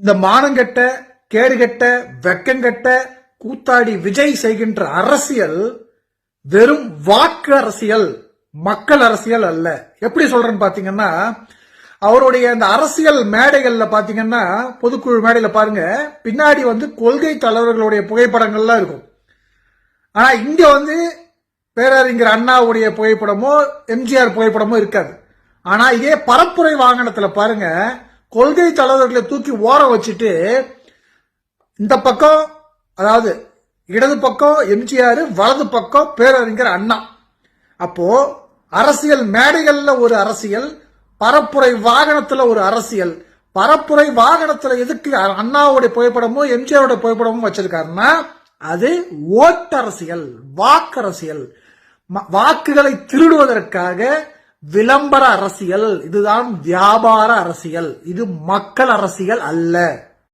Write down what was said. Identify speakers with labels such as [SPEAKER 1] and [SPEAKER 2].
[SPEAKER 1] இந்த மானங்கெட்ட கேடுகெட்ட வெக்கங்கெட்ட கூத்தாடி விஜய் செய்கின்ற அரசியல் வெறும் வாக்கு அரசியல் மக்கள் அரசியல் அல்ல. எப்படி சொல்றேன்னு பாத்தீங்கன்னா அவருடைய அந்த அரசியல் மேடைகள்ல பாத்தீங்கன்னா பொதுக்குழு மேடையில பாருங்க பின்னாடி வந்து கொள்கை தலைவர்களுடைய புகைப்படங்கள்லாம் இருக்கும். ஆனா இங்க வந்து பேரறிஞர் அண்ணாவுடைய புகைப்படமோ எம்ஜிஆர் புகைப்படமோ இருக்காது. ஆனா இதே பரப்புரை வாகனத்துல பாருங்க கொள்கை தலைவர்களை தூக்கி ஓர வச்சுட்டு இந்த பக்கம் அதாவது இடது பக்கம் எம்ஜிஆர் வலது பக்கம் பேரறிஞர் அண்ணா. அப்போ அரசியல் மேடைகள்ல ஒரு அரசியல் பரப்புரை வாகனத்துல ஒரு அரசியல். பரப்புரை வாகனத்துல எதுக்கு அண்ணாவுடைய புகைப்படமும் எம்ஜிஆருடைய புகைப்படமும் வச்சிருக்காருன்னா அது ஓட்டரசியல் வாக்கரசியல். ம- வாக்குகளை திருடுவதற்காக விளம்பர அரசியல் இதுதான் வியாபார அரசியல். இது மக்கள் அரசியல் அல்ல.